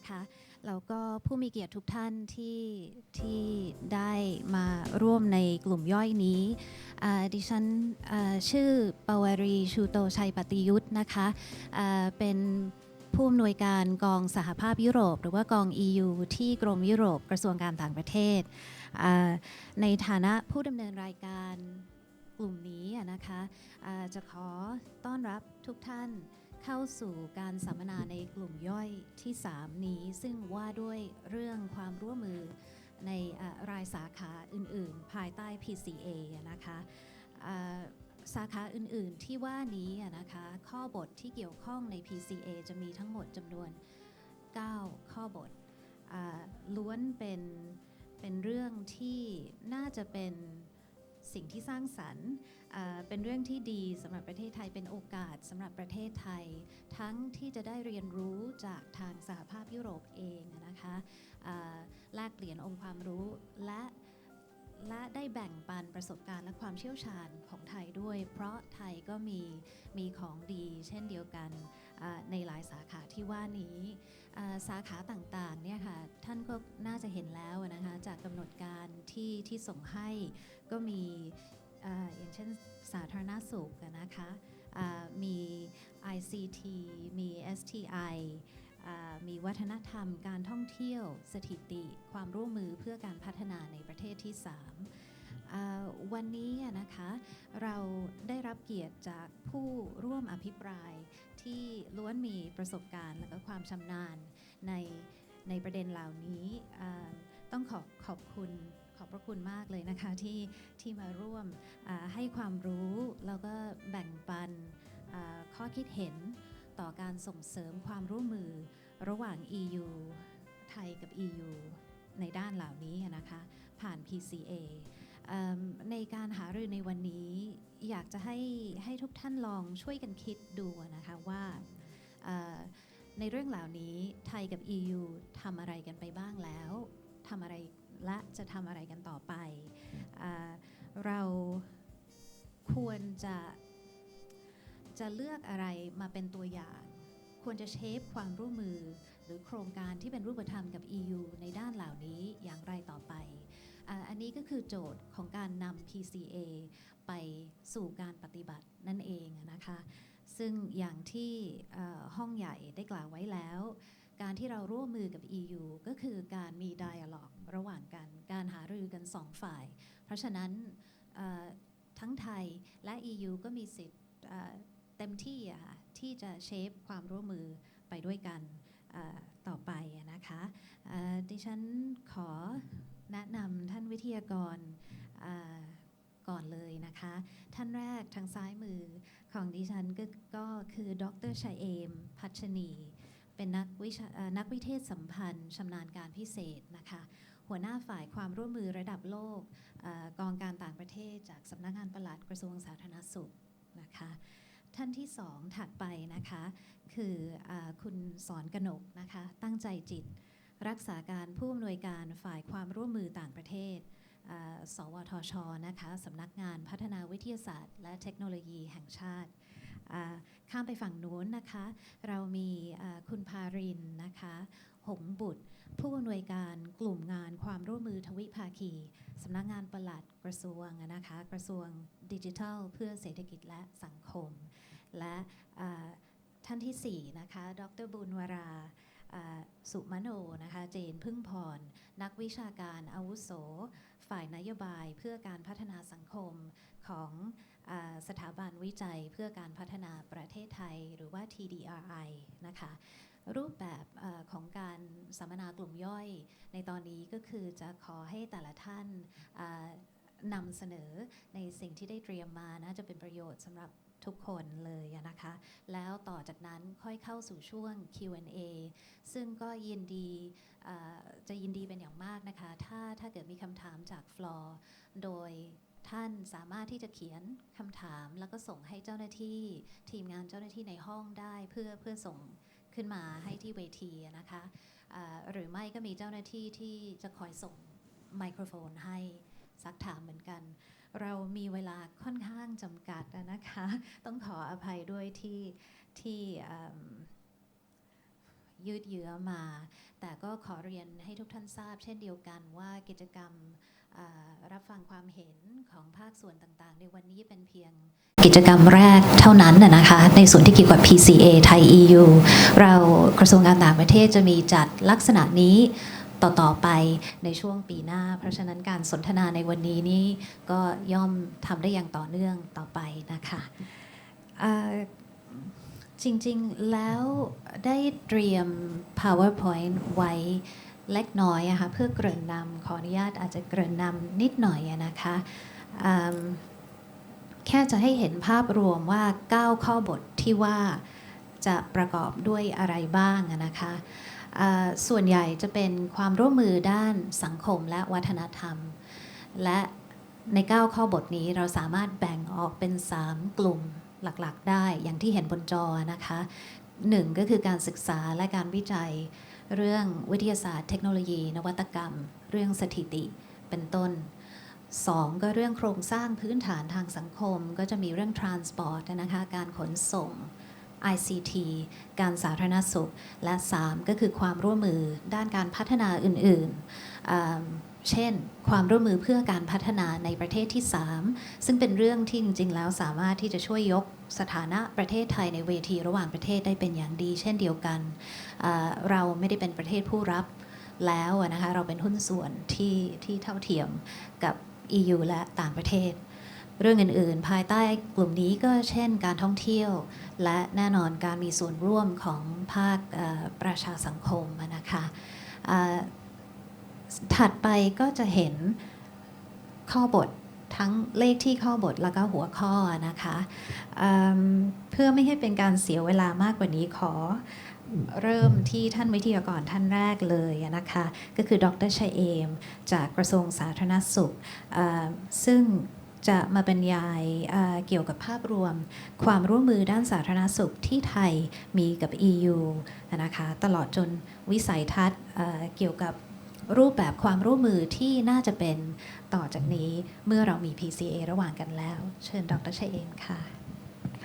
นะคะ แล้วก็ผู้มีเกียรติทุกท่านที่ที่ได้มาร่วมในกลุ่มย่อยนี้ดิฉันชื่อปวารีชูโตชัยปฏิยุทธ์นะคะเป็นผู้อำนวยการกองสหภาพยุโรป หรือว่ากอง EU ที่กรมยุโรปกระทรวงการต่างประเทศ ในฐานะผู้ดำเนินรายการกลุ่มนี้นะคะจะขอต้อนรับทุกท่าน เข้าสู่การสัมมนาในกลุ่มย่อยที่ 3 นี้ ซึ่งว่าด้วยเรื่องความร่วมมือในอรายสาขาอื่น ๆ ภายใต้ PCA นะคะสาขาอื่น ๆ ที่ว่านี้นะคะข้อบทที่เกี่ยวข้องใน PCA จะมีทั้งหมดจำนวน 9 ข้อบทอล้วนเป็นเป็นเรื่องที่น่าจะเป็น สิ่งที่สร้างสรรค์เป็นเรื่องที่ดีสำหรับประเทศไทยเป็นโอกาสสำหรับประเทศไทย ทั้งที่จะได้เรียนรู้จากทางสหภาพยุโรปเองนะคะแลกเปลี่ยนองค์ความรู้และและได้แบ่งปันประสบการณ์และความเชี่ยวชาญของไทยด้วย เพราะไทยก็มีมีของดีเช่นเดียวกัน ในหลายสาขาที่ว่านี้สาขาต่างๆเนี่ยค่ะท่านก็น่าจะเห็นแล้วนะคะจากกำหนดการที่ที่ส่งให้ก็มีอย่างเช่นสาธารณสุขนะคะมี ICT มี STI มีวัฒนธรรม การท่องเที่ยว สถิติ ความร่วมมือเพื่อการพัฒนาในประเทศที่ 3 วันนี้นะคะเราได้รับเกียรติจากผู้ร่วมอภิปราย ที่ล้วนมีประสบการณ์และก็ความชำนาญในในประเด็นเหล่านี้ต้องขอบขอบคุณขอบพระคุณมากเลยนะคะที่ที่มาร่วมให้ความรู้แล้วก็แบ่งปันข้อคิดเห็นต่อการส่งเสริมความร่วมมือระหว่าง EU ไทยกับ EU ในด้านเหล่านี้นะคะผ่าน PCA ในการหารือในวันนี้ อยากจะให้ให้ทุกท่านลองช่วยกันคิดดูนะคะว่าในเรื่องเหล่านี้ไทยกับ EU ทำอะไรกันไปบ้างแล้วทำอะไรและจะทำอะไรกันต่อไป เราควรจะจะเลือกอะไรมาเป็นตัวอย่าง ควรจะเชฟความร่วมมือ หรือโครงการที่เป็นรูปธรรมกับ EU ในด้านเหล่านี้อย่างไรต่อไป อันนี้ก็คือโจทย์ของการนำ PCA ไปสู่การปฏิบัตินั่นเองนะคะ ซึ่งอย่างที่ห้องใหญ่ได้กล่าวไว้แล้ว การที่เราร่วมมือกับ EU ก็คือการมี dialog ระหว่างกัน การหารือกันสองฝ่าย เพราะฉะนั้นทั้งไทยและ EU ก็มีสิทธิ์เต็มที่ที่จะเชฟความร่วมมือไปด้วยกันต่อไปนะคะดิฉันขอ แนะนำท่านวิทยากรก่อนเลยนะคะ ท่านแรกทางซ้ายมือของดิฉันก็ก็คือดรชัยเอม พัชนี เป็นนักวิชานักวิเทศสัมพันธ์ชำนาญการพิเศษนะคะ หัวหน้าฝ่ายความร่วมมือระดับโลกอกองการต่างประเทศจากสำนักงานปลัดกระทรวงสาธารณสุขนะคะท่านที่สองถัดไปนะคะ คืออคุณสอนกนกนะคะ ตั้งใจจิต รักษาการผู้อำนวยการฝ่ายความร่วมมือต่างประเทศ สวทช นะคะสำนักงานพัฒนาวิทยาศาสตร์ และเทคโนโลยีแห่งชาติ ข้ามไปฝั่งนู้นนะคะ เรามีคุณพารินนะคะ หงบุตร ผู้อำนวยการกลุ่มงานความร่วมมือทวิภาคีสำนักงานปลัดกระทรวงนะคะ กระทรวงดิจิทัล เพื่อเศรษฐกิจและสังคม และท่านที่ 4 นะคะ ดรบุญวรา สุมโนนะคะเจนพึ่งพร นักวิชาการอาวุโส ฝ่ายนโยบายเพื่อการพัฒนาสังคมของอสถาบันวิจัยเพื่อการพัฒนาประเทศไทยหรือว่า TDRI นะคะรูปแบบอของการสัมมนากลุ่มย่อย ในตอนนี้ก็คือจะขอให้แต่ละท่านนำเสนอในสิ่งที่ได้เตรียมมานะจะเป็นประโยชน์สำหรับ ทุกคนเลยนะคะ แล้วต่อจากนั้นค่อยเข้าสู่ช่วง Q&A ซึ่งก็ยินดีจะยินดีเป็นอย่างมากนะคะ ถ้าถ้าเกิดมีคำถามจากฟลอร์โดยท่านสามารถที่จะเขียนคำถามแล้วก็ส่งให้เจ้าหน้าที่ทีมงานเจ้าหน้าที่ในห้องได้เพื่อเพื่อส่งขึ้นมาให้ที่เวทีนะคะอ่าหรือไม่ก็มีเจ้าหน้าที่ที่จะคอยส่งไมโครโฟนให้ซักถามเหมือนกัน เรามีเวลาค่อนข้างจำกัดนะคะ ต้องขออภัยด้วยที่ที่ยืดเยื้อมา แต่ก็ขอเรียนให้ทุกท่านทราบ เช่นเดียวกันว่ากิจกรรมรับฟังความเห็นของภาคส่วนต่างๆ ในวันนี้เป็นเพียงกิจกรรมแรกเท่านั้นนะนะคะ ในส่วนที่เกี่ยวกับ PCA ไทย EU เรากระทรวงการต่างประเทศจะมีจัดลักษณะนี้ ต่อๆไปในช่วงปีหน้า เพราะฉะนั้นการสนทนาในวันนี้นี่ก็ย่อมทำได้อย่างต่อเนื่องต่อไปนะคะจริงๆแล้วได้เตรียม PowerPoint ไว้เล็กน้อยอะค่ะเพื่อเกริ่นนำขออนุญาตอาจจะเกริ่นนำนิดหน่อยอะนะคะแค่จะให้เห็นภาพรวมว่า 9 ข้อบทที่ว่าจะประกอบด้วยอะไรบ้างนะคะ ส่วนใหญ่จะเป็นความร่วมมือด้านสังคมและวัฒนธรรม และใน 9 ข้อบทนี้เราสามารถแบ่งออกเป็น 3 กลุ่มหลักๆ ได้อย่างที่เห็นบนจอนะคะหนึ่งก็คือการศึกษาและการวิจัย เรื่องวิทยาศาสตร์ เทคโนโลยี นวัตกรรม เรื่องสถิติเป็นต้นสองก็เรื่องโครงสร้างพื้นฐานทางสังคม ก็จะมีเรื่อง transport นะคะการขนส่ง ICT การสาธารณสุข และ 3 ก็คือความร่วมมือด้านการพัฒนาอื่นๆ เช่น ความร่วมมือเพื่อการพัฒนาในประเทศที่ 3 ซึ่งเป็นเรื่องที่จริง ๆ แล้วสามารถที่จะช่วยยกสถานะประเทศไทยในเวทีระหว่างประเทศได้เป็นอย่างดี เช่นเดียวกัน เราไม่ได้เป็นประเทศผู้รับแล้วนะคะเราเป็นหุ้นส่วนที่ที่เท่าเทียมกับ EU และต่างประเทศ เรื่องอื่นๆ ภายใต้กลุ่มนี้ก็เช่นการท่องเที่ยว และแน่นอนการมีส่วนร่วมของภาคประชาสังคมนะคะถัดไปก็จะเห็นข้อบททั้งเลขที่ข้อบทแล้วก็หัวข้อนะคะอืมเพื่อไม่ให้เป็นการเสียเวลามากกว่านี้ขอเริ่มที่ท่านวิทยากรท่านแรกเลยนะคะ ก็คือดรชัยเอม จากกระทรวงสาธารณสุข ซึ่ง จะมาบรรยายเกี่ยวกับภาพรวม ความร่วมมือด้านสาธารณสุขที่ไทยมีกับ EU นะคะตลอดจนวิสัยทัศน์เกี่ยวกับรูปแบบความร่วมมือที่น่าจะเป็นต่อจากนี้เมื่อเรามี PCA ระหว่างกันแล้ว เชิญดรชัยเอมค่ะ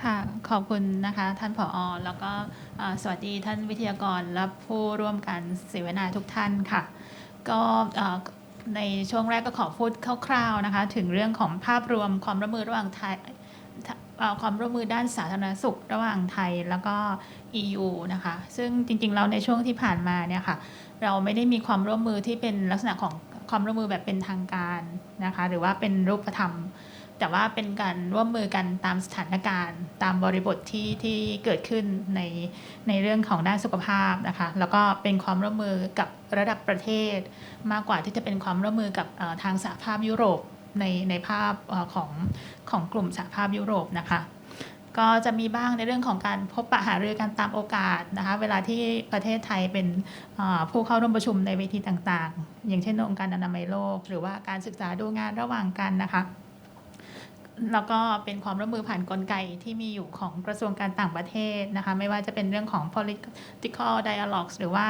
ค่ะขอบคุณนะคะท่านผอแล้วก็สวัสดีท่านวิทยากรและผู้ร่วมการเสวนาทุกท่านค่ะ ก็ ในช่วงแรกก็ขอพูดคร่าวๆนะคะ ถึงเรื่องของภาพรวมความร่วมมือระหว่างไทยความร่วมมือด้านสาธารณสุขระหว่างไทยแล้วก็ EU นะคะ ซึ่งจริงๆเราในช่วงที่ผ่านมาเนี่ยค่ะเราไม่ได้มีความร่วมมือที่เป็นลักษณะของความร่วมมือแบบเป็นทางการนะคะ หรือว่าเป็นรูปธรรม แต่ว่าเป็นการร่วมมือกันตามสถานการณ์ ตามบริบทที่ที่เกิดขึ้นในในเรื่องของด้านสุขภาพนะคะ แล้วก็เป็นความร่วมมือกับระดับประเทศ มากกว่าที่จะเป็นความร่วมมือกับทางสหภาพยุโรปในในภาพของของกลุ่มสหภาพยุโรปนะคะ ก็จะมีบ้างในเรื่องของการพบปะหารือกันตามโอกาสนะคะ เวลาที่ประเทศไทยเป็นผู้เข้าร่วมประชุมในเวทีต่างๆ อย่างเช่นองค์การอนามัยโลก หรือว่าการศึกษาดูงานระหว่างกันนะคะ แล้วก็เป็นความร่วมมือผ่านกลไกที่มีอยู่ของกระทรวงการต่างประเทศนะคะ ไม่ว่าจะเป็นเรื่องของ political dialogues หรือว่า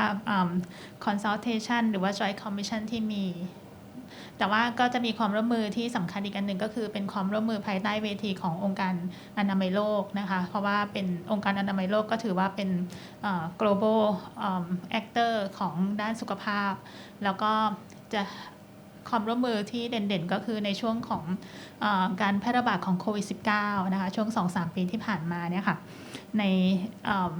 consultation หรือว่า joint commission ที่มี แต่ว่าก็จะมีความร่วมมือที่สำคัญอีกอันหนึ่งก็คือเป็นความร่วมมือภายใต้เวทีขององค์การอนามัยโลกนะคะ เพราะว่าเป็นองค์การอนามัยโลกก็ถือว่าเป็น global actor ของด้านสุขภาพ แล้วก็จะ ความร่วมมือที่เด่นๆ ก็คือในช่วงของอการแพร่ระบาดของโควิด -19 นะคะช่วง 2-3 ปีที่ผ่านมาเนี่ยค่ะในเอ่อ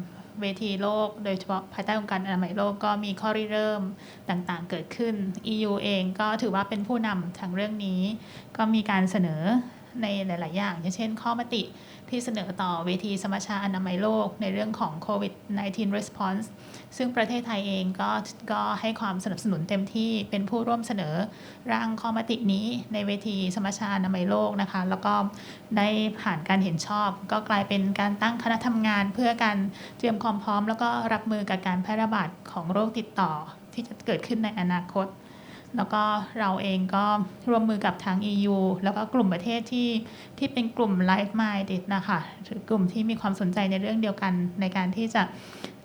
เวทีโลก โดยเฉพาะภายใต้องค์การอนามัยโลกก็มีข้อริเริ่มต่างๆ เกิดขึ้น EU เองก็ถือว่าเป็นผู้นำทางเรื่องนี้ ก็มีการเสนอ ในหลาย ๆ อย่าง อย่างเช่น ข้อมติที่เสนอต่อเวทีสมัชชาอนามัยโลกในเรื่องของโควิด -19 response ซึ่งประเทศไทยเองก็ก็ให้ความสนับสนุนเต็มที่เป็นผู้ร่วมเสนอร่างข้อมตินี้ในเวทีสมัชชาอนามัยโลกนะคะ แล้วก็ได้ผ่านการเห็นชอบ ก็กลายเป็นการตั้งคณะทำงานเพื่อการเตรียมความพร้อม แล้วก็รับมือกับการแพร่ระบาดของโรคติดต่อที่จะเกิดขึ้นในอนาคต แล้วก็เราเองก็ร่วมมือกับทาง EU แล้วก็กลุ่มประเทศที่ที่เป็นกลุ่ม Life Minded นะคะหรือกลุ่มที่มีความสนใจในเรื่องเดียวกัน ในการที่จะ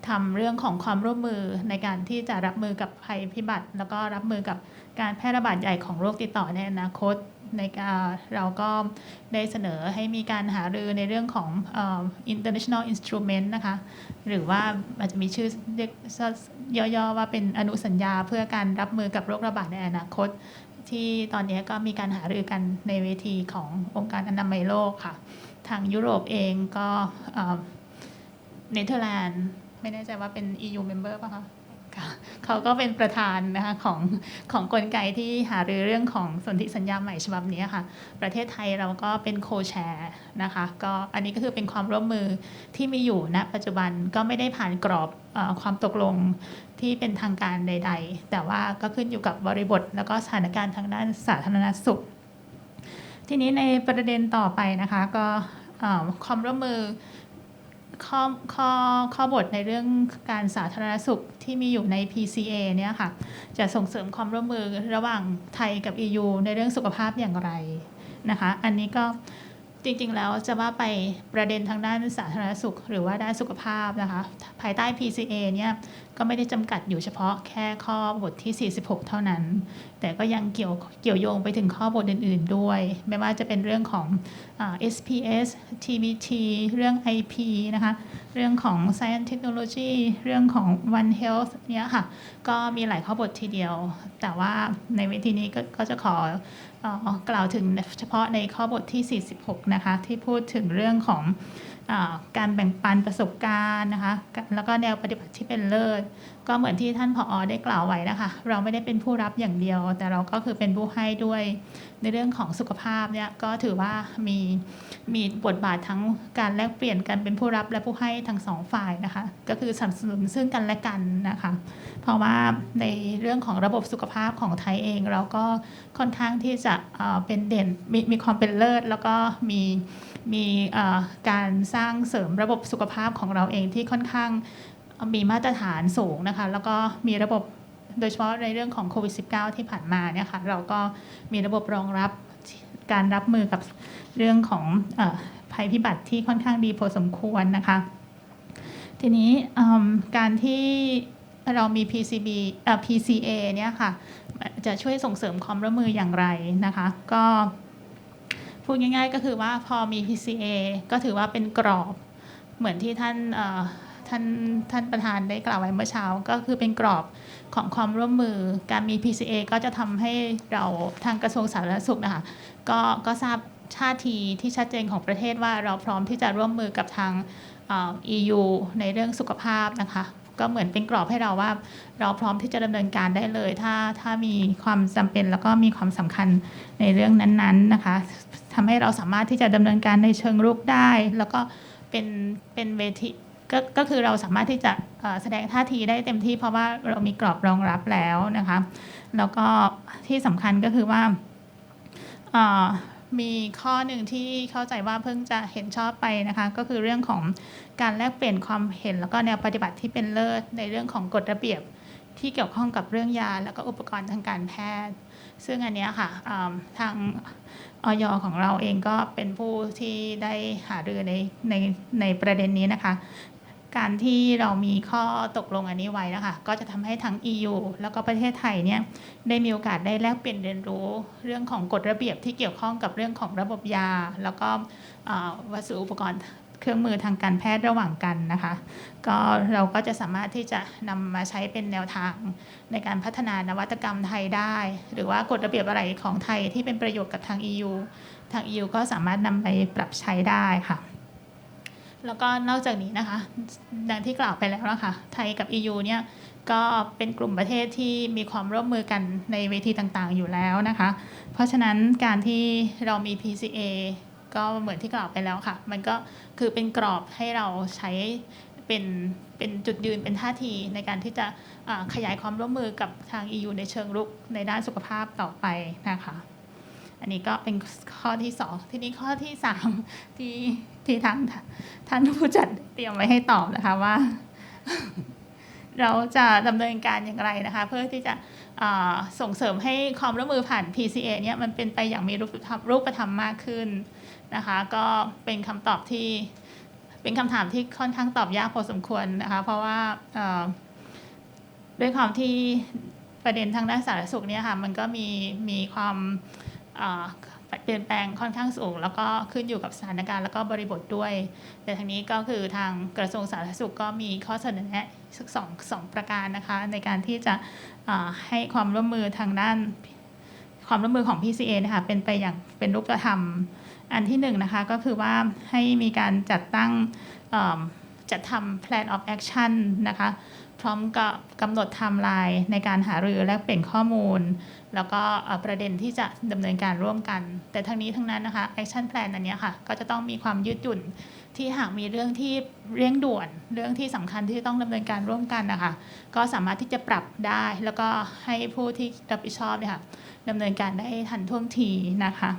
ทำเรื่องของความร่วมมือในการที่จะรับมือกับภัยพิบัติ แล้วก็รับมือกับการแพร่ระบาดใหญ่ของโรคติดต่อในอนาคต ในการเราก็ได้เสนอให้มีการหารือในเรื่องของ international instrument นะคะ หรือว่าอาจจะมีชื่อเรียกย่อๆว่าเป็นอนุสัญญาเพื่อการรับมือกับโรคระบาดในอนาคต ที่ตอนนี้ก็มีการหารือกันในเวทีขององค์การอนามัยโลกค่ะ ทางยุโรปเองก็เนเธอร์แลนด์ไม่แน่ใจว่าเป็น EU member ป่ะคะ เขาก็เป็นประธานนะคะของของกลไกที่หารือเรื่องของสนธิสัญญาใหม่ฉบับนี้ค่ะ ประเทศไทยเราก็เป็นโคแชร์นะคะก็อันนี้ก็คือเป็นความร่วมมือที่มีอยู่ณปัจจุบันก็ไม่ได้ผ่านกรอบอความตกลงที่เป็นทางการใด ๆ แต่ว่าก็ขึ้นอยู่กับบริบท แล้วก็สถานการณ์ทางด้านสาธารณสุข ทีนี้ในประเด็นต่อไปนะคะก็ความร่วมมือ ข้อข้อข้อบทในเรื่องการสาธารณสุขที่มีอยู่ใน PCA เนี่ยค่ะจะส่งเสริมความร่วมมือระหว่างไทยกับ EU ในเรื่องสุขภาพอย่างไรนะคะ อันนี้ก็จริงๆ แล้วจะว่าไปประเด็นทางด้านสาธารณสุข หรือว่าด้านสุขภาพนะคะ ภายใต้ PCA เนี่ย ก็ไม่ได้จำกัดอยู่เฉพาะแค่ข้อบทที่ 46 เท่านั้น แต่ก็ยังเกี่ยวเกี่ยวโยงไปถึงข้อบทอื่น ๆ ด้วย ไม่ว่าจะเป็นเรื่องของอ SPS TBT เรื่อง IP นะคะ เรื่องของ Science Technology เรื่องของ One Health เนี่ยค่ะ ก็มีหลายข้อบททีเดียว แต่ว่าในเวทีนี้ก็กจะขอกล่าวถึงเฉพาะในข้อบทที่ 46 นะคะ ที่พูดถึงเรื่องของ การแบ่งปันประสบการณ์นะคะ แล้วก็แนวปฏิบัติที่เป็นเลิศ ก็เหมือนที่ท่านผออได้กล่าวไว้นะคะ เราไม่ได้เป็นผู้รับอย่างเดียว แต่เราก็คือเป็นผู้ให้ด้วย ในเรื่องของสุขภาพเนี่ยก็ถือว่ามีมีบทบาททั้งการแลกเปลี่ยนกันเป็นผู้รับและผู้ให้ทั้งสองฝ่ายนะคะ ก็คือสนับสนุนซึ่งกันและกันนะคะ เพราะว่าในเรื่องของระบบสุขภาพของไทยเอง เราก็ค่อนข้างที่จะเป็นเด่นมมีความเป็นเลิศแล้วก็มี มีการสร้างเสริมระบบสุขภาพของเราเองที่ค่อนข้างมีมาตรฐานสูงนะคะ แล้วก็มีระบบโดยเฉพาะในเรื่องของโควิด -19 ที่ผ่านมาเนี่ยค่ะเราก็มีระบบรองรับการรับมือกับเรื่องของอภัยพิบัติที่ค่อนข้างดีพอสมควรนะคะ ทีนี้การที่เรามี PCB เอ่อ PCA เนี่ยค่ะจะช่วยส่งเสริมความร่วมมืออย่างไรนะคะ ก็ พูดง่าย ๆ ก็คือว่าพอมี PCA ก็ถือว่าเป็นกรอบเหมือนที่ท่านท่านท่านประธานได้กล่าวไว้เมื่อเช้า ก็คือเป็นกรอบของความร่วมมือการมี PCA ก็จะทำให้เราทางกระทรวงสาธารณสุขนะคะก็ก็ทราบท่าทีที่ชัดเจนของประเทศว่าเราพร้อมที่จะร่วมมือกับทาง EU ในเรื่องสุขภาพนะคะ ก็เหมือนเป็นกรอบให้เราว่า เราพร้อมที่จะดำเนินการได้เลย ถ้าถ้ามีความจำเป็นแล้วก็มีความสำคัญในเรื่องนั้นๆนะคะทำให้เราสามารถที่จะดำเนินการในเชิงรุกได้ แล้วก็เป็นเป็นเวทีก็ก็คือเราสามารถที่จะแสดงท่าทีได้เต็มที่เพราะว่าเรามีกรอบรองรับแล้วนะคะ แล้วก็ที่สำคัญก็คือว่า มีข้อหนึ่งที่เข้าใจว่าเพิ่งจะเห็นชอบไปนะคะ ก็คือเรื่องของการแลกเปลี่ยนความเห็น แล้วก็แนวปฏิบัติที่เป็นเลิศในเรื่องของกฎระเบียบที่เกี่ยวข้องกับเรื่องยา แล้วก็อุปกรณ์ทางการแพทย์ ซึ่งอันนี้ค่ะทางออยของเราเองก็เป็นผู้ที่ได้หารือในในในประเด็นนี้นะคะ การที่เรามีข้อตกลงอันนี้ไว้นะคะก็จะทำให้ทั้ง EU แล้วก็ประเทศไทยเนี่ยได้มีโอกาสได้แลกเปลี่ยนเรียนรู้เรื่องของกฎระเบียบที่เกี่ยวข้องกับเรื่องของระบบยา แล้วก็วัสดุอุปกรณ์เครื่องมือทางการแพทย์ระหว่างกันนะคะ ก็เราก็จะสามารถที่จะนำมาใช้เป็นแนวทางในการพัฒนานวัตกรรมไทยได้ หรือว่ากฎระเบียบอะไรของไทยที่เป็นประโยชน์กับทาง EU ทาง EU ก็สามารถนำไปปรับใช้ได้ค่ะ แล้วก็นอกจากนี้นะคะ ดังที่กล่าวไปแล้วนะคะ ไทยกับ EU เนี่ยก็เป็นกลุ่มประเทศที่มีความร่วมมือกันในเวทีต่างๆอยู่แล้วนะคะ เพราะฉะนั้นการที่เรามี PCA ก็เหมือนที่กล่าวไปแล้วค่ะ มันก็คือเป็นกรอบให้เราใช้เป็นเป็นจุดยืนเป็นท่าทีในการที่จะอ่าขยายความร่วมมือกับทาง EU ในเชิงรุกในด้านสุขภาพต่อไปนะคะ อันนี้ก็เป็นข้อที่สองทีนี้ข้อที่สามที่ ที่ทางท่านผู้จัดเตรียมไว้ให้ตอบนะคะว่า เราจะดำเนินการอย่างไรนะคะ เพื่อที่จะส่งเสริมให้ความร่วมมือผ่าน PCA เนี่ยมันเป็นไปอย่างมีรูปธรรมรูปธรรมมากขึ้นนะคะ ก็เป็นคำตอบที่เป็นคำถามที่ค่อนข้างตอบยากพอสมควรนะคะ เพราะว่าด้วยความที่ประเด็นทางด้านสาธารณสุขเนี่ยค่ะมันก็มีมีความ เปลี่ยนแปลงค่อนข้างสูง แล้วก็ขึ้นอยู่กับสถานการณ์แล้วก็บริบทด้วย แต่ทางนี้ก็คือทางกระทรวงสาธารณสุขก็มีข้อเสนอแนะสักสองสองประการนะคะ ในการที่จะให้ความร่วมมือทางด้านความร่วมมือของ PCA นะคะเป็นไปอย่างเป็นรูปธรรมอันที่หนึ่งนะคะก็คือว่าให้มีการจัดตั้งจัดทำ plan of action นะคะ พร้อมกับกำหนดไทม์ไลน์ในการหารือและเปลี่ยนข้อมูล แล้วก็ประเด็นที่จะดำเนินการร่วมกัน แต่ทั้งนี้ทั้งนั้นนะคะ action plan อันนี้ค่ะ ก็จะต้องมีความยืดหยุ่นที่หากมีเรื่องที่เร่งด่วน เรื่องที่สำคัญที่ต้องดำเนินการร่วมกันนะคะก็สามารถที่จะปรับได้แล้วก็ให้ผู้ที่รับผิดชอบเนี่ยค่ะดำเนินการได้ทันท่วงทีนะคะ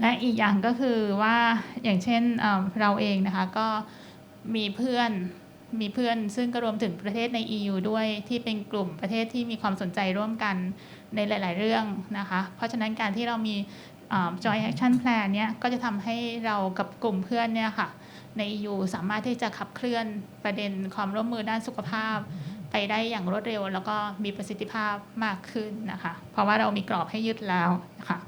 และอีกอย่างก็คือว่าอย่างเช่นเราเองนะคะก็มีเพื่อน มีเพื่อนซึ่งก็รวมถึงประเทศใน EU ด้วยที่เป็นกลุ่มประเทศที่มีความสนใจร่วมกันในหลาย ๆ เรื่องนะคะ เพราะฉะนั้นการที่เรามีเอ่อ Joint Action Plan เนี่ยก็จะทำให้เรากับกลุ่มเพื่อนเนี่ยค่ะใน EU สามารถที่จะขับเคลื่อนประเด็นความร่วมมือด้านสุขภาพ ไปได้อย่างรวดเร็ว แล้วก็มีประสิทธิภาพมากขึ้นนะคะ เพราะว่าเรามีกรอบให้ยึดแล้วนะคะ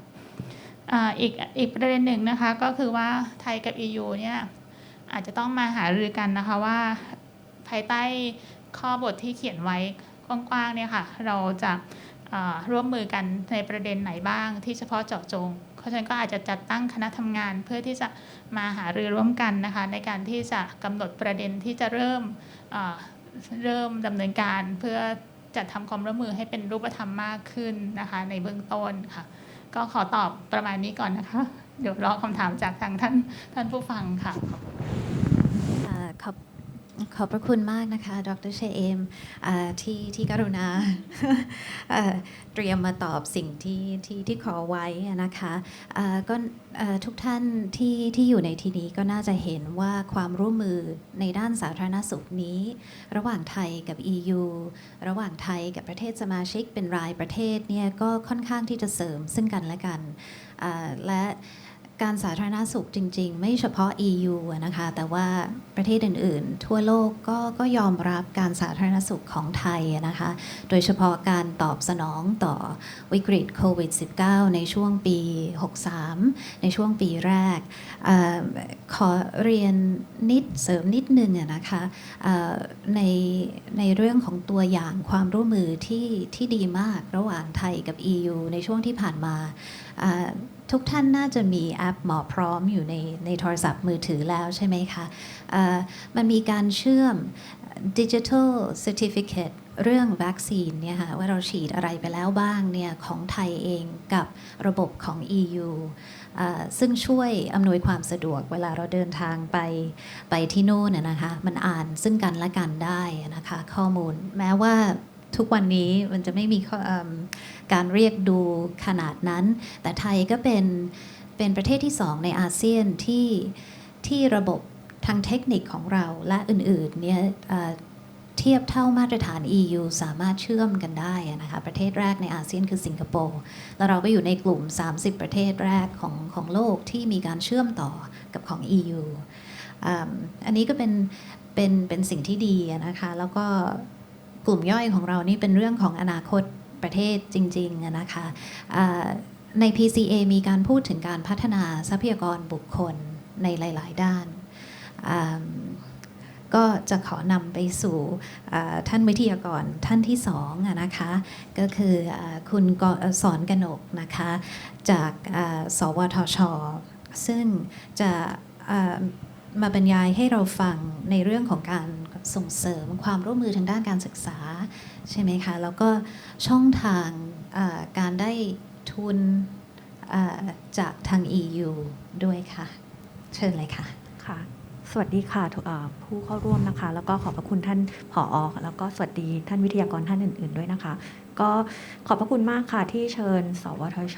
อ่าอีกอีกประเด็นหนึ่งนะคะก็คือว่าไทยกับ EU เนี่ยอาจจะต้องมาหารือกันนะคะว่า ภายใต้ข้อบทที่เขียนไว้กว้างๆเนี่ยค่ะ เราจะร่วมมือกันในประเด็นไหนบ้างที่เฉพาะเจาะจง เพราะฉะนั้นก็อาจจะจัดตั้งคณะทำงานเพื่อที่จะมาหารือร่วมกันนะคะ ในการที่จะกำหนดประเด็นที่จะเริ่มเริ่มดำเนินการเพื่อจัดทำความร่วมมือให้เป็นรูปธรรมมากขึ้นนะคะ ในเบื้องต้นค่ะ ก็ขอตอบประมาณนี้ก่อนนะคะ เดี๋ยวรอคำถามจากทางท่านท่านผู้ฟังค่ะอ่าขอบ ขอบพระคุณมากนะคะ ดรเชเอมอ่าที่ที่กรุณาเตรียมมาตอบสิ่งที่ที่ที่ขอไว้นะคะก็ทุกท่านที่ที่อยู่ในที่นี้ก็น่าจะเห็นว่าความร่วมมือในด้านสาธารณสุขนี้ ระหว่างไทยกับ EU ระหว่างไทยกับประเทศสมาชิกเป็นรายประเทศเนี่ยก็ค่อนข้างที่จะเสริมซึ่งกันและกันและ การสาธารณสุขจริง ๆ ไม่เฉพาะ EU นะคะ แต่ว่าประเทศอื่น ๆ ทั่วโลกก็ก็ยอมรับการสาธารณสุขของไทยนะคะ โดยเฉพาะการตอบสนองต่อวิกฤตโควิด -19 ในช่วงปี 63 ในช่วงปีแรกอขอเรียนนิดเสริมนิดนึงนะคะในในเรื่องของตัวอย่างความร่วมมือที่ที่ดีมากระหว่างไทยกับ EU ในช่วงที่ผ่านมา ทุกท่านน่าจะมีแอปหมอพร้อมอยู่ในในโทรศัพท์มือถือแล้วใช่ไหมคะเอ่อมันมีการเชื่อม Digital Certificate เรื่องวัคซีนเนี่ยค่ะว่าเราฉีดอะไรไปแล้วบ้างเนี่ยของไทยเองกับระบบของ EU เอ่อซึ่งช่วยอำนวยความสะดวกเวลาเราเดินทางไปไปที่โน่นนะคะ มันอ่านซึ่งกันและกันได้นะคะ ข้อมูลแม้ว่า ทุกวันนี้มันจะไม่มีการเรียกดูขนาดนั้น แต่ไทยก็เป็นเป็นประเทศที่สองในอาเซียนที่ที่ระบบทางเทคนิคของเราและอื่นๆเนี่ยเทียบเท่ามาตรฐาน EU สามารถเชื่อมกันได้นะคะประเทศแรกในอาเซียนคือสิงคโปร์แล้วเราก็อยู่ในกลุ่ม 30 ประเทศแรกของของโลกที่มีการเชื่อมต่อกับของ EU อันนี้ก็เป็นเป็นเป็นสิ่งที่ดีนะคะแล้วก็ กลุ่มย่อยของเรานี่เป็นเรื่องของอนาคตประเทศจริงๆนะคะใน PCA มีการพูดถึงการพัฒนาทรัพยากรบุคคลในหลาย ๆ ด้าน ก็จะขอนำไปสู่ท่านวิทยากรท่านที่สองนะคะ ก็คืออคุณสอนกนกนะคะ จากสวทช ซึ่งจะมาบรรยายให้เราฟังในเรื่องของการ ส่งเสริมความร่วมมือทางด้านการศึกษาใช่ไหมคะ แล้วก็ช่องทางการได้ทุนจากทาง EU ด้วยค่ะ เชิญเลยค่ะค่ะ สวัสดีค่ะผู้เข้าร่วมนะคะ แล้วก็ขอบพระคุณท่านผอแล้วก็สวัสดีท่านวิทยากรท่านอื่น ๆด้วยนะคะ ก็ขอบพระคุณมากค่ะที่เชิญ สวทช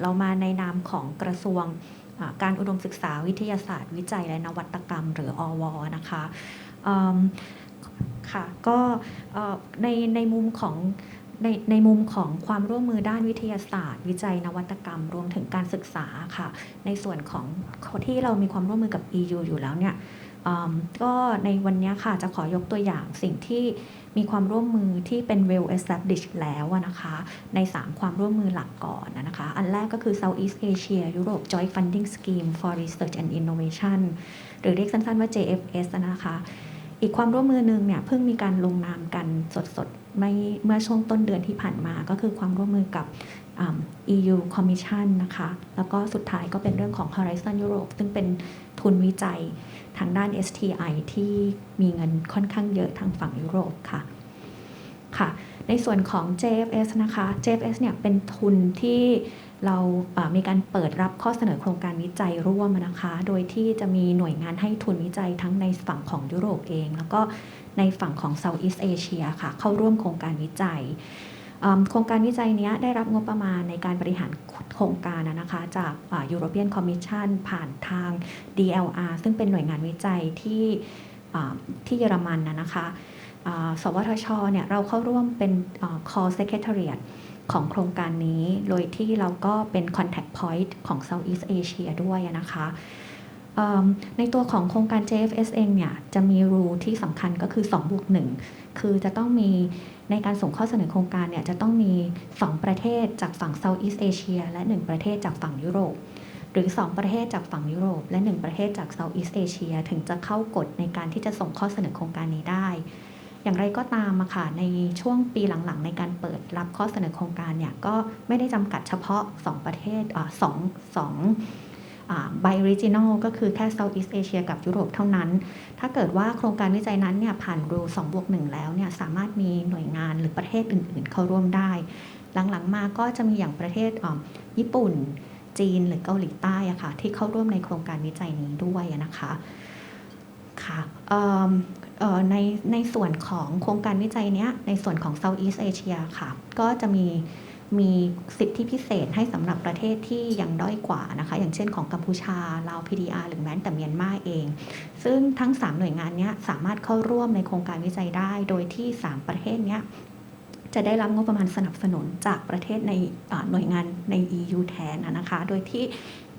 เรามาในนามของกระทรวงการอุดมศึกษาวิทยาศาสตร์วิจัยและนวัตกรรม หรืออวนะคะ ค่ะก็ในในมุมของในในมุมของความร่วมมือด้านวิทยาศาสตร์ วิจัยนวัตกรรม รวมถึงการศึกษาค่ะ ในส่วนของที่เรามีความร่วมมือกับ EU อยู่แล้วเนี่ยก็ในวันนี้ค่ะจะขอยกตัวอย่างสิ่งที่มีความร่วมมือที่เป็น well established แล้วนะคะ ใน 3 ความร่วมมือหลักก่อนนะคะ อันแรกก็คือ Southeast Asia Europe Joint Funding Scheme for Research and Innovation หรือเรียกสั้นๆว่า JFS นะคะ อีกความร่วมมือหนึ่งเนี่ยเพิ่งมีการลงนามกันสดๆไม่เมื่อช่วงต้นเดือนที่ผ่านมาก็คือความร่วมมือกับ EU Commission นะคะ แล้วก็สุดท้ายก็เป็นเรื่องของ Horizon Europe ซึ่งเป็นทุนวิจัยทางด้าน STI ที่มีเงินค่อนข้างเยอะทางฝั่งยุโรปค่ะ ค่ะ ในส่วนของ JFS นะคะ JFS เนี่ยเป็นทุนที่ เรามีการเปิดรับข้อเสนอโครงการวิจัยร่วมนะคะ โดยที่จะมีหน่วยงานให้ทุนวิจัยทั้งในฝั่งของยุโรปเอง แล้วก็ในฝั่งของ Southeast Asia ค่ะ เข้าร่วมโครงการวิจัยโครงการวิจัยนี้ได้รับงบประมาณในการบริหารโครงการนะคะจาก European Commission ผ่านทาง DLR ซึ่งเป็นหน่วยงานวิจัยที่ที่เยอรมันนะคะ สวทชเนี่ยเราเข้าร่วมเป็นอ่า call secretariat ของโครงการนี้ โดยที่เราก็เป็น contact point ของ Southeast Asia ด้วยนะคะในตัวของโครงการ JFS เองเนี่ยจะมี rule ที่สำคัญก็คือ2บวก1คือจะต้องมีในการส่งข้อเสนอโครงการเนี่ยจะต้องมี 2 ประเทศจากฝั่ง Southeast Asia และ 1 ประเทศจากฝั่งยุโรป หรือ 2 ประเทศจากฝั่งยุโรป และ 1 ประเทศจาก Southeast Asia ถึงจะเข้ากฎในการที่จะส่งข้อเสนอโครงการนี้ได้ อย่างไรก็ตามอะค่ะในช่วงปีหลังๆ ในการเปิดรับข้อเสนอโครงการเนี่ยก็ไม่ได้จำกัดเฉพาะ 2 ประเทศอ่สองสองไบริจิ n น l ก็คือแค่ Southeast Asia กับยุโรปเท่านั้น ถ้าเกิดว่าโครงการวิจัยนั้นเนี่ยผ่านรู2บวก1แล้วเนี่ยสามารถมีหน่วยงานหรือประเทศอื่นๆ เข้าร่วมได้ หลังๆมาก็จะมีอย่างประเทศญี่ปุ่น จีนหรือเกาหลีใต้อะค่ะที่เข้าร่วมในโครงการวิจัยนี้ด้วยนะคะค่ะเออ ในในส่วนของโครงการวิจัยเนี้ยในส่วนของ Southeast Asia ค่ะ ก็จะมีมีสิทธิพิเศษให้สำหรับประเทศที่ยังด้อยกว่านะคะ อย่างเช่นของกัมพูชา ลาว PDR หรือแม้แต่เมียนมาเอง ซึ่งทั้ง 3 หน่วยงานนี้สามารถเข้าร่วมในโครงการวิจัยได้ โดยที่ 3 ประเทศนี้จะได้รับงบประมาณสนับสนุนจากประเทศในหน่วยงานใน EU แทนนะคะ โดยที่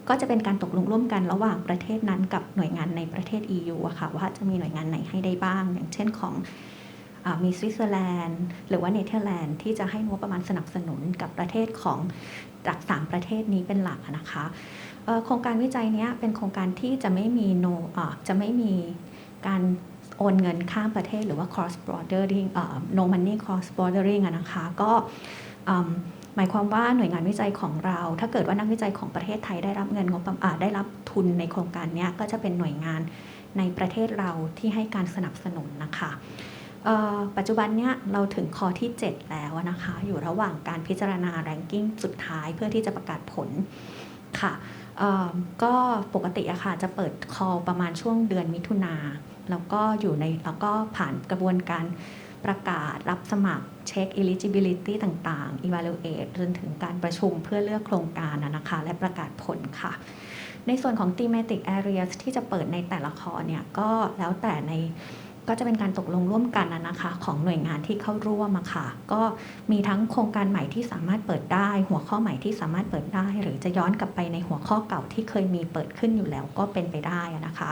ก็จะเป็นการตกลงร่วมกันระหว่างประเทศนั้นกับหน่วยงานในประเทศ EU อะค่ะว่าจะมีหน่วยงานไหนให้ได้บ้าง อย่างเช่นของอมีสวิตเซอร์แลนด์ หรือว่าเนเธอร์แลนด์ที่จะให้งบประมาณสนับสนุนกับประเทศของจากสามประเทศนี้เป็นหลักนะคะโครงการวิจัยเนี้ยเป็นโครงการที่จะไม่มี no จะไม่มีการโอนเงินข้ามประเทศหรือว่า cross bordering no money cross bordering นะคะก็ หมายความว่าหน่วยงานวิจัยของเรา ถ้าเกิดว่านักวิจัยของประเทศไทยได้รับเงินงบประมาณได้รับทุนในโครงการนี้ก็จะเป็นหน่วยงานในประเทศเราที่ให้การสนับสนุนนะคะปัจจุบันเนี้ยเราถึงคอที่ 7 แล้วนะคะ อยู่ระหว่างการพิจารณาแรงกิ้งสุดท้ายเพื่อที่จะประกาศผลค่ะก็ปกติอะค่ะจะเปิดคอประมาณช่วงเดือนมิถุนาแล้วก็อยู่ในแล้วก็ผ่านกระบวนการ ประกาศรับสมัครเช็ค eligibility ต่างๆ evaluate จนถึงการประชุมเพื่อเลือกโครงการนะนะคะ และประกาศผลค่ะ ในส่วนของ thematic areas ที่จะเปิดในแต่ละคอเนี่ยก็แล้วแต่ในก็จะเป็นการตกลงร่วมกันนะนะคะ ของหน่วยงานที่เข้าร่วมค่ะ ก็มีทั้งโครงการใหม่ที่สามารถเปิดได้ หัวข้อใหม่ที่สามารถเปิดได้ หรือจะย้อนกลับไปในหัวข้อเก่าที่เคยมีเปิดขึ้นอยู่แล้วก็เป็นไปได้นะคะ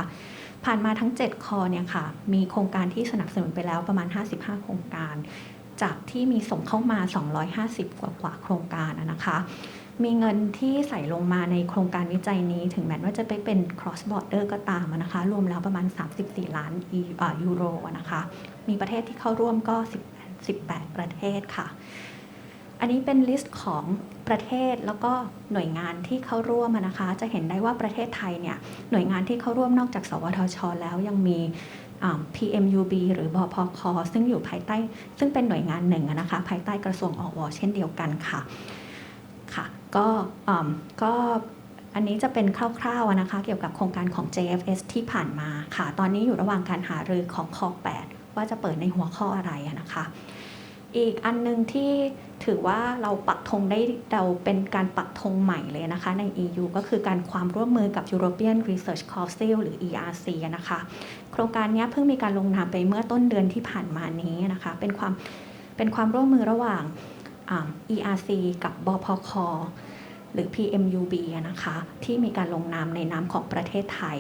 ผ่านมาทั้ง 7 คอเนี่ยค่ะมีโครงการที่สนับสนุนไปแล้วประมาณ 55 โครงการ จากที่มีส่งเข้ามา 250 กว่ากว่าโครงการนะคะมีเงินที่ใส่ลงมาในโครงการวิจัยนี้ ถึงแม้ว่าจะไปเป็น cross border ก็ตามนะคะ รวมแล้วประมาณ 34 ล้านอีอ่ายูโรนะคะ มีประเทศที่เข้าร่วมก็ 18 ประเทศค่ะ อันนี้เป็นลิสต์ของประเทศแล้วก็หน่วยงานที่เข้าร่วมนะคะ จะเห็นได้ว่าประเทศไทยเนี่ยหน่วยงานที่เข้าร่วมนอกจาก สวทช แล้วยังมี PMUB หรือบพคซึ่งอยู่ภายใต้ ซึ่งเป็นหน่วยงานหนึ่งนะคะ ภายใต้กระทรวงอวเช่นเดียวกันค่ะค่ะก็ก็อันนี้จะเป็นคร่าวๆนะคะ เกี่ยวกับโครงการของ JFS ที่ผ่านมาค่ะ ตอนนี้อยู่ระหว่างการหารือของคอ8ว่าจะเปิดในหัวข้ออะไรนะคะ อีกอันหนึงที่ ถือว่าเราปักธงได้เราเป็นการปักธงใหม่เลยนะคะใน EU ก็คือการความร่วมมือกับ European Research Council หรือ ERC นะคะ โครงการนี้เพิ่งมีการลงนามไปเมื่อต้นเดือนที่ผ่านมานี้นะคะ เป็นความเป็นความร่วมมือระหว่างอ่า ERC กับบพคหรือ PMUB นะคะ ที่มีการลงนามในนามของประเทศไทย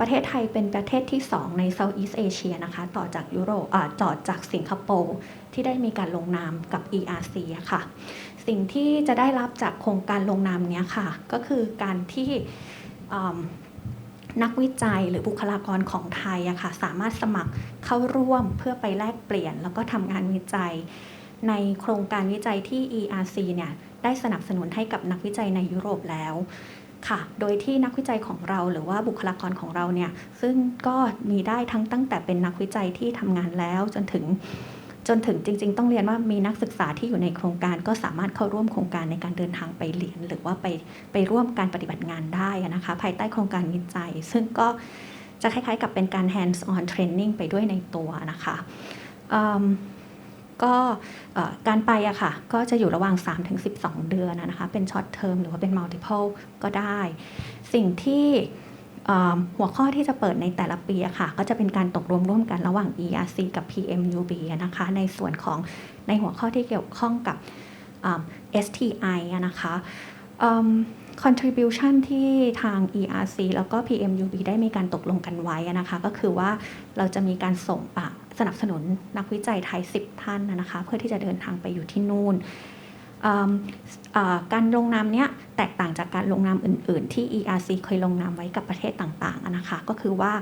ประเทศไทยเป็นประเทศที่ 2 ใน Southeast Asia นะคะต่อจากยุโรปอ่าต่อจากสิงคโปร์ที่ได้มีการลงนามกับ ERC ค่ะ สิ่งที่จะได้รับจากโครงการลงนามเนี้ยค่ะ ก็คือการที่นักวิจัยหรือบุคลากรของไทยอะค่ะสามารถสมัครเข้าร่วมเพื่อไปแลกเปลี่ยน แล้วก็ทำงานวิจัย ในโครงการวิจัยที่ ERC เนี่ยได้สนับสนุนให้กับนักวิจัยในยุโรปแล้ว ค่ะ โดยที่นักวิจัยของเราหรือว่าบุคลากรของเราเนี่ยซึ่งก็มีได้ทั้งตั้งแต่เป็นนักวิจัยที่ทำงานแล้วจนถึงจนถึงจริง ๆ ต้องเรียนว่ามีนักศึกษาที่อยู่ในโครงการก็สามารถเข้าร่วมโครงการในการเดินทางไปเรียน หรือว่าไปไปร่วมการปฏิบัติงานได้นะคะ ภายใต้โครงการวิจัย ซึ่งก็จะคล้ายๆ กับเป็นการ hands on training ไปด้วยในตัวนะคะ ก็การไปอะค่ะ ก็จะอยู่ระหว่าง 3-12 เดือนนะคะ เป็น short term หรือว่าเป็น multiple ก็ได้ สิ่งที่หัวข้อที่จะเปิดในแต่ละปีอะค่ะ ก็จะเป็นการตกลงร่วมกันระหว่าง ERC กับ PMUB นะคะ ในส่วนของในหัวข้อที่เกี่ยวข้องกับ STI นะคะ contribution ที่ทาง ERC แล้วก็ PMUB ได้มีการตกลงกันไว้นะคะ ก็คือว่าเราจะมีการส่งอะสนับสนุนนักวิจัยไทย 10 ท่านนะคะ เพื่อที่จะเดินทางไปอยู่ที่นู่นอืมอ่าการลงนามเนี้ยแตกต่างจากการลงนามอื่น ๆ ที่ ERC เคยลงนามไว้กับประเทศต่าง ๆ นะคะ ก็คือว่า